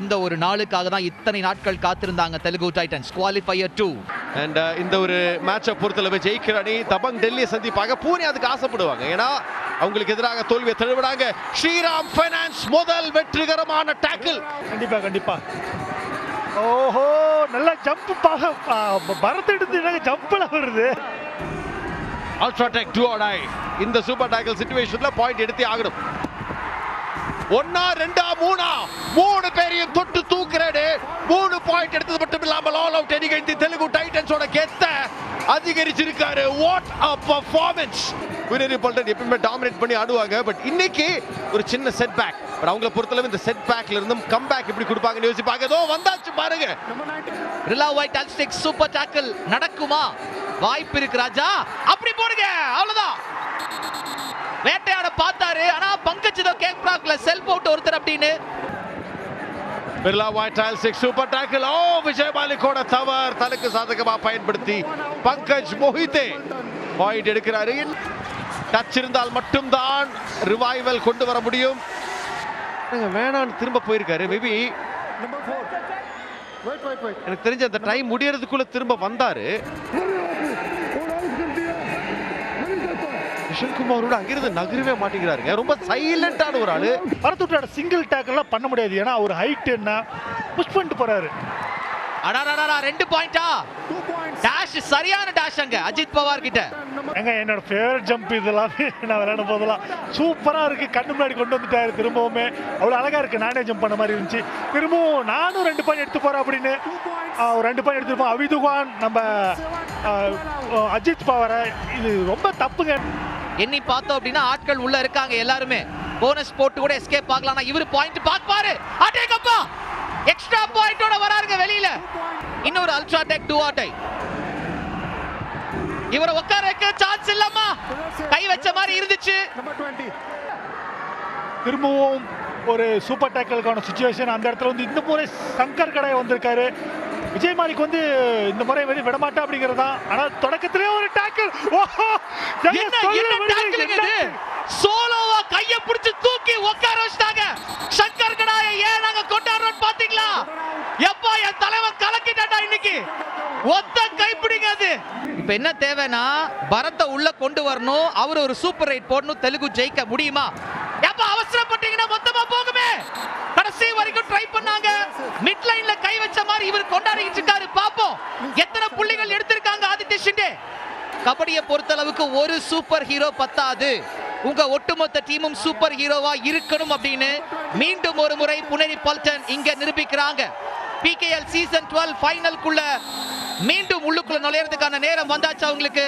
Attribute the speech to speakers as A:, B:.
A: இந்த ஒரு நாளுக்காக தான் இத்தனை நாட்கள் காத்திருந்தாங்க Telugu Titans. Qualifier two
B: and இந்த ஒரு மேட்சை பொறுத்தளவு ஜெயிக்கிற அணி தபங் டெல்லியை சந்திப்பாங்க. பூனே அதுக்கு ஆசைப்படுவாங்க. ஏன்னா அவங்களுக்கு எதிராக தோல்வியை தழுவினாங்க. ஸ்ரீராம் ஃபைனான்ஸ் முதல் வெற்றிகரமான டேக்கிள்
C: கண்டிப்பா கண்டிப்பா. ஓஹோ நல்ல ஜம்ப் பாக பரத் எடுத்து ஜம்ப்ல வருது.
B: UltraTech two. ஆடாய் இந்த சூப்பர் டேக்கிள் சிச்சுவேஷன்ல பாயிண்ட் எடுத்தே ஆகணும். ஒன்னா ரெண்டா மூணா மூணு பேரையும் தொட்டு தூக்குறாரு. மூணு பாயிண்ட் எடுத்தது மட்டும் இல்லாமல் ஆல் அவுட் நிகழ்த்தி தெலுங்கு டைட்டன்ஸோட கெத்த அதிகரிச்சிருக்காரு. வாட் அ பர்ஃபார்மன்ஸ் வினரி பல்டன் எப்பவுமே டாமினேட் பண்ணி ஆடுவாங்க. பட் இன்னைக்கு ஒரு சின்ன செட் பேக் பட் அவங்கள பொறுத்தளவு இந்த செட் பேக்ல இருந்தும் கம் பேக் எப்படி கொடுப்பாங்கன்னு யோசிப்பாங்க ஏதோ வந்தாச்சு பாருங்க.
A: ரிலா ஒயிட் அல்ஸ்டிக் சூப்பர் டாக்கிள் நடக்குமா? வாய்ப்பு இருக்கு ராஜா. அப்படி போடுங்க. அவ்வளவுதான். வேட்டையாட பார்த்தாரு. ஆனா பங்கஜ் தான் கேக் பிளாக்ல செல்ஃப் அவுட் ஒருத்தர் அப்படின்னு
B: Birla white tile six super tackle ஓ விஜய் மாலிக்கோட தவறு. தனக்கு சாதகமா பயன்படுத்தி பங்கஜ் மோஹிதே பாயிண்ட் எடுக்கிறாரு. டச் இருந்தால் மட்டும்தான் ரிவைவல் கொண்டு வர முடியும். வேணான்னு திரும்ப போயிருக்காரு மேபி எனக்கு தெரிஞ்ச அந்த டைம் முடியறதுக்குள்ள திரும்ப வந்தாரு. கிஷன்குமாரோட அங்கிருந்து நகரவே மாட்டேங்கிறாருங்க. ரொம்ப சைலண்டான ஒரு ஆளு.
C: பரத் விட்டாட சிங்கிள் டேக்கெல்லாம் பண்ண முடியாது. ஏன்னா அவர் ஹைட் என்ன? புஷ் பண்ணிட்டு போறாரு.
A: அடாடாடா ரெண்டு பாயிண்டா டாஷ் சரியான டாஷ் அங்க. அஜித் பவார் கிட்ட.
C: ஏங்க என்னோட ஃபேவரட் ஜம்ப் இதெல்லாமே நான் விளையாடும் போதெல்லாம் சூப்பராக இருக்கு. கண்ணு முன்னாடி கொண்டு வந்துட்டாரு திரும்பவுமே. அவ்வளோ அழகா இருக்கு. நானே ஜம்ப் பண்ண மாதிரி இருந்துச்சு. திரும்பவும் நானும் ரெண்டு பாயிண்ட் எடுத்து போறேன் அப்படின்னு. ரெண்டு பாயிண்ட் எடுத்துருப்போம். அவிதுகான் நம்ம அஜித் பவரை. இது ரொம்ப தப்புங்க.
A: எண்ணி பார்த்தோம் அப்படின்னா ஆட்கள் உள்ள இருக்காங்க எல்லாருமே. போனஸ் போட்டு கூட எஸ்கேப் ஆகலாம் ஆனா இவரு பாயிண்ட் பார்ப்பாரு. அடேங்கப்பா எக்ஸ்ட்ரா பாயிண்டோட வராருங்க வெளியில. இன்னொரு அல்ட்ரா டெக் டூ ஆட்டை. இவரை உட்கார வைக்க சான்ஸ் இல்லம்மா. கை வச்ச மாதிரி இருந்துச்சு.
C: திரும்பவும் ஒரு சூப்பர் டேக்கலுக்கான சுச்சுவேஷன் அந்த இடத்துல வந்து இந்த முறை சங்கர் கடை வந்திருக்காரு. விஜய் மாலிக் வந்து இந்த முறை வந்து விடமாட்டா அப்படிங்கிறது? தான் ஆனால் தொடக்கத்திலே ஒரு டேக்கிள் ஓஹோ!
A: சோலோவா கைய பிடிச்சு தூக்கி உட்கார வச்சிட்டாங்க. சங்கர் கடாய ஏன் நாங்க கொண்டாடுறோம் பாத்தீங்களா எப்பா என் தலைவன் கலக்கிட்டாடா இன்னைக்கு. ஒத்த கைப்பிடிங்க அது. இப்ப என்ன தேவைன்னா பரத்தை உள்ள கொண்டு வரணும் அவர் ஒரு சூப்பர் ரைட் போடணும் தெலுங்கு ஜெயிக்க முடியுமா? எப்ப அவசரப்பட்டீங்கன்னா மொத்தமா போகுமே. வரைக்கும் ட்ரை பண்ணாங்க. மிட் லைன்ல கை வச்ச மாதிரி இவர் கொண்டாடிட்டு இருக்காரு. பாப்போம் எத்தனை புள்ளிகள் எடுத்திருக்காங்க ஆதித்ய ஷிண்டே? கபடியை பொறுத்தளவுக்கு ஒரு சூப்பர் ஹீரோ பத்தாது. உங்க ஒட்டுமொத்த டீமும் சூப்பர் ஹீரோவா இருக்கணும் அப்படின்னு மீண்டும் ஒரு முறை புனரி பல்டன் இங்க நிரூபிக்கிறாங்க. பிகேஎல் சீசன் 12 ஃபைனலுக்குள்ள மீண்டும் உள்ளுக்குள்ள நுழையறதுக்கான நேரம் வந்தாச்சு அவங்களுக்கு